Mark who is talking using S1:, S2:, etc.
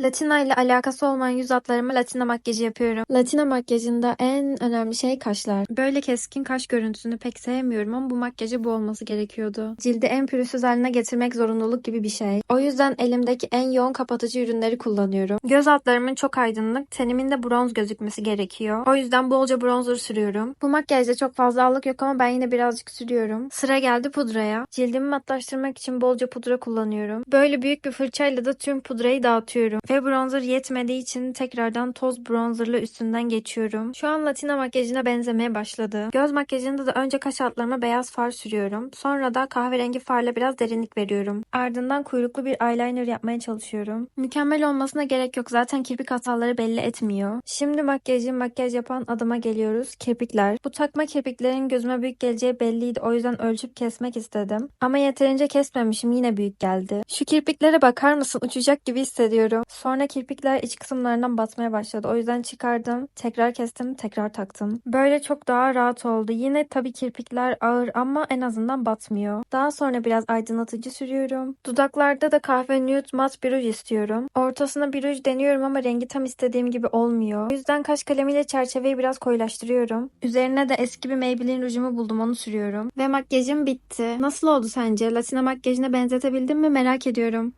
S1: Latina ile alakası olmayan yüz hatlarıma latina makyajı yapıyorum. Latina makyajında en önemli şey kaşlar. Böyle keskin kaş görüntüsünü pek sevmiyorum ama bu makyajı bu olması gerekiyordu. Cildi en pürüzsüz haline getirmek zorunluluk gibi bir şey. O yüzden elimdeki en yoğun kapatıcı ürünleri kullanıyorum. Göz altlarımın çok aydınlık, tenimin de bronz gözükmesi gerekiyor. O yüzden bolca bronzer sürüyorum. Bu makyajda çok fazla allık yok ama ben yine birazcık sürüyorum. Sıra geldi pudraya. Cildimi matlaştırmak için bolca pudra kullanıyorum. Böyle büyük bir fırçayla da tüm pudrayı dağıtıyorum. Ve bronzer yetmediği için tekrardan toz bronzerla üstünden geçiyorum. Şu an latina makyajına benzemeye başladı. Göz makyajında da önce kaş altlarıma beyaz far sürüyorum. Sonra da kahverengi farla biraz derinlik veriyorum. Ardından kuyruklu bir eyeliner yapmaya çalışıyorum. Mükemmel olmasına gerek yok. Zaten kirpik hataları belli etmiyor. Şimdi makyajı makyaj yapan adıma geliyoruz. Kirpikler. Bu takma kirpiklerin gözüme büyük geleceği belliydi. O yüzden ölçüp kesmek istedim. Ama yeterince kesmemişim. Yine büyük geldi. Şu kirpiklere bakar mısın? Uçacak gibi hissediyorum. Sonra kirpikler iç kısımlarından batmaya başladı. O yüzden çıkardım. Tekrar kestim. Tekrar taktım. Böyle çok daha rahat oldu. Yine tabii kirpikler ağır ama en azından batmıyor. Daha sonra biraz aydınlatıcı sürüyorum. Dudaklarda da kahve nude mat bir ruj istiyorum. Ortasına bir ruj deniyorum ama rengi tam istediğim gibi olmuyor. O yüzden kaş kalemiyle çerçeveyi biraz koyulaştırıyorum. Üzerine de eski bir Maybelline rujumu buldum onu sürüyorum. Ve makyajım bitti. Nasıl oldu sence? Latina makyajına benzetebildim mi merak ediyorum.